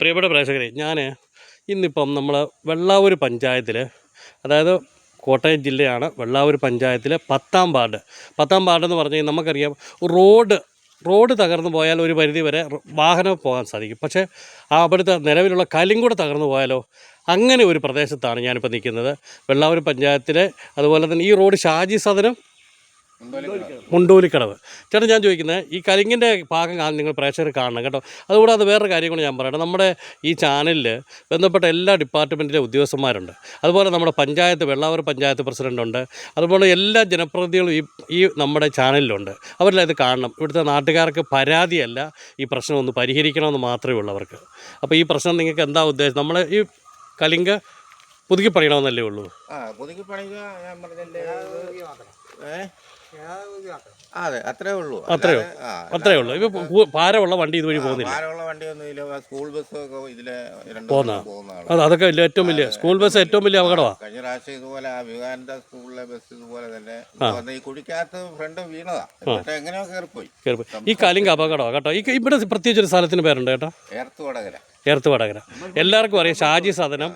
പ്രിയപ്പെട്ട പ്രേക്ഷകരെ ഞാൻ ഇന്നിപ്പം നമ്മൾ വെള്ളാവൂർ പഞ്ചായത്തിൽ അതായത് കോട്ടയം ജില്ലയാണ് വെള്ളാവൂർ പഞ്ചായത്തിലെ പത്താം വാർഡ്. പത്താം വാർഡ് എന്ന് പറഞ്ഞു കഴിഞ്ഞാൽ നമുക്കറിയാം റോഡ് റോഡ് തകർന്നു പോയാൽ ഒരു പരിധി വരെ വാഹനം പോകാൻ സാധിക്കും. പക്ഷേ ആ അവിടുത്തെ നിലവിലുള്ള കലും കൂടെ തകർന്നു പോയാലോ അങ്ങനെ ഒരു പ്രദേശത്താണ് ഞാനിപ്പോൾ നിൽക്കുന്നത്. വെള്ളാവൂർ പഞ്ചായത്തിലെ അതുപോലെ തന്നെ ഈ റോഡ് ഷാജി സദനം മുണ്ടൂലിക്കടവ്. ചേട്ടൻ ഞാൻ ചോദിക്കുന്നത് ഈ കരിങ്ങിന്റെ ഭാഗം കാണാൻ നിങ്ങൾ പ്രേക്ഷകർ കാണണം കേട്ടോ. അതുകൂടാതെ വേറൊരു കാര്യം കൂടി ഞാൻ പറയട്ടെ. നമ്മുടെ ഈ ചാനലിൽ ബന്ധപ്പെട്ട എല്ലാ ഡിപ്പാർട്ട്മെന്റിലെ ഉദ്യോഗസ്ഥന്മാരുണ്ട്. അതുപോലെ നമ്മുടെ പഞ്ചായത്ത് വെള്ളാവൂർ പഞ്ചായത്ത് പ്രസിഡന്റുണ്ട് അതുപോലെ എല്ലാ ജനപ്രതിനിധികളും ഈ ഈ നമ്മുടെ ചാനലിലുണ്ട്. അവരെല്ലാം ഇത് കാണണം. ഇവിടുത്തെ നാട്ടുകാർക്ക് പരാതിയല്ല ഈ പ്രശ്നം ഒന്ന് പരിഹരിക്കണമെന്ന് മാത്രമേ ഉള്ളവർക്ക് അപ്പോൾ ഈ പ്രശ്നം നിങ്ങൾക്ക് എന്താ ഉദ്ദേശം? നമ്മൾ ഈ കലിംഗ പുതുക്കി പണിയണമെന്നല്ലേ ഉള്ളൂ? ആ പുതുക്കി പണിക ഞാൻ പറഞ്ഞല്ലേ? അതെ അത്രേ ഉള്ളൂ. അത്രേ അത്രേ ഉള്ളൂ. ഇപ്പൊ ഭാരമുള്ള വണ്ടി ഇതുവഴി പോകുന്നില്ല. ഭാരമുള്ള വണ്ടിയൊന്നും സ്കൂൾ ബസ് ഇതിലെ അത് അതൊക്കെ ഏറ്റവും വലിയ സ്കൂൾ ബസ് ഏറ്റവും വലിയ അപകടമാണ് കഴിഞ്ഞ പ്രാവശ്യം ഇതുപോലെ വിവേകാനന്ദ സ്കൂളിലെ ബസ് ഇതുപോലെ തന്നെ ഈ കുഴിക്കകത്ത് ഫ്രണ്ട് വീണതാ. എങ്ങനെയോ കയറിപ്പോയി. കയറി ഈ കാലിങ്ക അപകടമാണ് കേട്ടോ. ഈ ഇവിടെ പ്രത്യേകിച്ച് ഒരു സ്ഥലത്തിന് പേരുണ്ട് കേട്ടോ. ഏർത്തുവടകര ഏർത്ത് വടകര. എല്ലാവർക്കും അറിയാം ഷാജി സദനം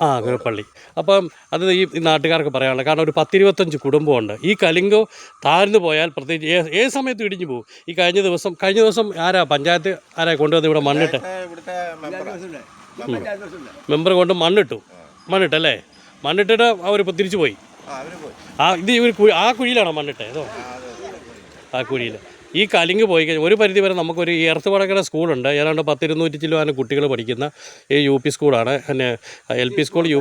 ആ. ഗുരുപ്പള്ളി അപ്പം അത് ഈ നാട്ടുകാർക്ക് പറയാനുള്ളത്. കാരണം ഒരു പത്തിരുപത്തഞ്ച് കുടുംബമുണ്ട്. ഈ കലിങ്കോ താഴ്ന്നു പോയാൽ പ്രത്യേകിച്ച് ഏ- ഏത് സമയത്ത് ഇടിഞ്ഞു പോകും. ഈ കഴിഞ്ഞ ദിവസം കഴിഞ്ഞ ദിവസം ആരാ പഞ്ചായത്ത് ആരാ കൊണ്ടുവന്ന് ഇവിടെ മണ്ണിട്ട്. മെമ്പർ. മെമ്പർ കൊണ്ട് മണ്ണിട്ടു. മണ്ണിട്ടല്ലേ മണ്ണിട്ടിട്ട് അവർ തിരിച്ചു പോയി. ആ പോയി. ആ ഇത് ഇവർ ആ കുഴിയിലാണോ മണ്ണിട്ടേ? അതെ. ആ കുഴിയിൽ ഈ കലിങ്ക് പോയി കഴിഞ്ഞാൽ ഒരു പരിധി വരെ നമുക്കൊരു ഈ എർത്ത് വടകര സ്കൂളുണ്ട്. ഏതാണ്ട് പത്തിരുന്നൂറ്റി ചില്ലുവാന കുട്ടികൾ പഠിക്കുന്ന ഈ യു പി സ്കൂളാണ്. പിന്നെ എൽ പി സ്കൂൾ യു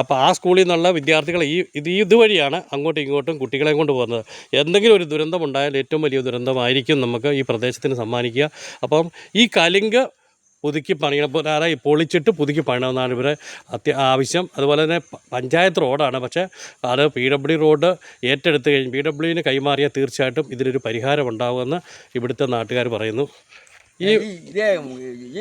അപ്പോൾ ആ സ്കൂളിൽ നിന്നുള്ള വിദ്യാർത്ഥികൾ ഈ ഇത് ഇതുവഴിയാണ് അങ്ങോട്ടും ഇങ്ങോട്ടും കുട്ടികളെ കൊണ്ട് പോകുന്നത്. എന്തെങ്കിലും ഒരു ദുരന്തം ഉണ്ടായാൽ ഏറ്റവും വലിയ ദുരന്തമായിരിക്കും നമുക്ക് ഈ പ്രദേശത്തിന് സമ്മാനിക്കുക. അപ്പം ഈ കലിങ്ക് പുതുക്കി പണിയണം. അതായത് പൊളിച്ചിട്ട് പുതുക്കി പണിയണമെന്നാണ് ഇവരെ അത്യ ആവശ്യം. അതുപോലെ തന്നെ പഞ്ചായത്ത് റോഡാണ്. പക്ഷേ അത് പി ഡബ്ല്യു റോഡ് ഏറ്റെടുത്ത് കഴിഞ്ഞ് പി ഡബ്ല്യുവിന് കൈമാറിയാൽ തീർച്ചയായിട്ടും ഇതിനൊരു പരിഹാരം ഉണ്ടാകുമെന്ന് ഇവിടുത്തെ നാട്ടുകാർ പറയുന്നു. ഈ ഇതേ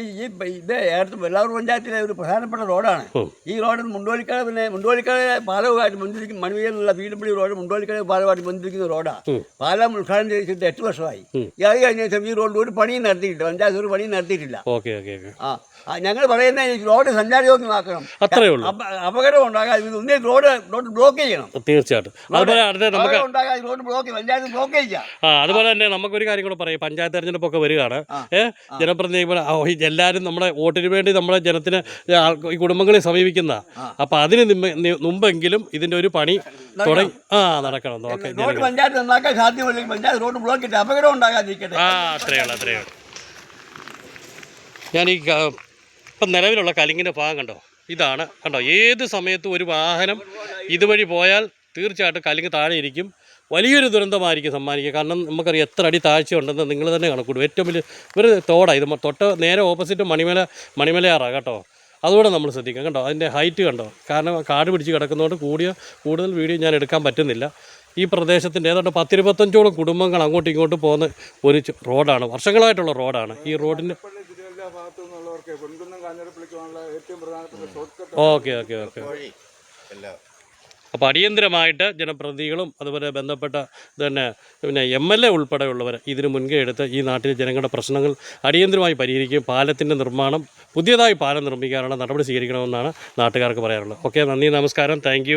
ഈ ഇത് ഏർത്ത് വെള്ളാവൂർ പഞ്ചായത്തിലെ ഒരു പ്രധാനപ്പെട്ട റോഡാണ്. ഈ റോഡ് മുണ്ടോലിക്കട പിന്നെ മുണ്ടോലിക്കട പാലവുമായിട്ട് ബന്ധിപ്പിക്കും മണുവിലുള്ള വീടുപടി റോഡ് മുണ്ടോലിക്കട പാലവുമായിട്ട് ബന്ധിപ്പിക്കുന്ന റോഡാണ്. പാലം ഉദ്ഘാടനം ചെയ്തിട്ട് എട്ട് വർഷമായി. അത് കഴിഞ്ഞ ശേഷം ഈ റോഡിൽ ഒരു പണിയും നടത്തിയിട്ടില്ല. പഞ്ചായത്ത് ഒരു പണിയും നടത്തിയിട്ടില്ല. Okay okay okay. ആ. ഞങ്ങൾ പറയുന്ന റോഡ് സഞ്ചാരയോഗ്യമാക്കണം. അത്രേ ഉള്ളൂ. അപ- അപകടം ഉണ്ടാകാതെ ഒന്നേ റോഡ് റോഡ് ബ്ലോക്ക് ചെയ്യണം. തീർച്ചയായിട്ടും. അതുപോലെ അടുത്ത നമുക്ക് ഉണ്ടാകാതെ റോഡ് ബ്ലോക്ക് പഞ്ചായത്ത് ബ്ലോക്ക് ചെയ്യാം ആ അതുപോലെ തന്നെ നമുക്കൊരു കാര്യം കൂടെ പറയാം. പഞ്ചായത്ത് തെരഞ്ഞെടുപ്പൊക്കെ വരികയാണ്. ഏഹ് ജനപ്രതിനിധി എല്ലാവരും നമ്മുടെ വോട്ടിന് വേണ്ടി നമ്മുടെ ജനത്തിന് ഈ കുടുംബങ്ങളെ സമീപിക്കുന്ന. അപ്പം അതിന് മുമ്പെങ്കിലും ഇതിന്റെ ഒരു പണി തുടങ്ങി ആ നടക്കണം. ഓക്കെ പഞ്ചായത്ത് നന്നാക്കാൻ സാധ്യമല്ലെങ്കിൽ പഞ്ചായത്ത് റോഡ് ബ്ലോക്ക് അപകടം ഉണ്ടാകാതിരിക്കട്ടെ. ആ അത്രയേ ഉള്ളൂ അത്രയേ ഉള്ളൂ. ഞാൻ ഈ ഇപ്പം നിലവിലുള്ള കലിങ്ങിന്റെ ഭാഗം കണ്ടോ? ഇതാണ്. കണ്ടോ? ഏത് സമയത്തും ഒരു വാഹനം ഇതുവഴി പോയാൽ തീർച്ചയായിട്ടും കലിങ്ങ് താഴെ ഇരിക്കും. വലിയൊരു ദുരന്തമായിരിക്കും സമ്മാനിക്കുക. കാരണം നമുക്കറിയാം എത്ര അടി താഴ്ച ഉണ്ടെന്ന് നിങ്ങൾ തന്നെ കണക്കൂടും ഏറ്റവും വലിയ ഒരു തോടാണ് ഇത് തൊട്ട് നേരെ ഓപ്പോസിറ്റ് മണിമല മണിമലയാറാണ് കേട്ടോ. അതുകൂടെ നമ്മൾ ശ്രദ്ധിക്കാം കണ്ടോ? അതിന്റെ ഹൈറ്റ് കണ്ടോ? കാരണം കാട് പിടിച്ച് കിടക്കുന്നതുകൊണ്ട് കൂടിയ കൂടുതൽ വീഡിയോ ഞാൻ എടുക്കാൻ പറ്റുന്നില്ല. ഈ പ്രദേശത്തിന്റെ ഏതാണ്ട് പത്തിരുപത്തഞ്ചോളം കുടുംബങ്ങൾ അങ്ങോട്ടും ഇങ്ങോട്ടും പോകുന്ന ഒരു റോഡാണ് വർഷങ്ങളായിട്ടുള്ള റോഡാണ് ഈ റോഡിന്റെ ജില്ലയിലെ ഭാഗത്തു നിന്നുള്ളവർക്ക് പൊൻകുന്നം കാഞ്ഞിരപ്പള്ളിക്കുള്ള ഏറ്റവും പ്രധാനപ്പെട്ട shortcut okay okay okay. വഴി എല്ലാം. അപ്പോൾ അടിയന്തരമായിട്ട് ജനപ്രതിനിധികളും അതുപോലെ ബന്ധപ്പെട്ട തന്നെ പിന്നെ എം എൽ എ ഉൾപ്പെടെയുള്ളവർ ഇതിന് മുൻകൈ എടുത്ത് ഈ നാട്ടിലെ ജനങ്ങളുടെ പ്രശ്നങ്ങൾ അടിയന്തരമായി പരിഹരിക്കുകയും പാലത്തിന്റെ നിർമ്മാണം പുതിയതായി പാലം നിർമ്മിക്കാനുള്ള നടപടി സ്വീകരിക്കണമെന്നാണ് നാട്ടുകാർക്ക് പറയാറുള്ളത് ഓക്കെ നന്ദി നമസ്കാരം. താങ്ക്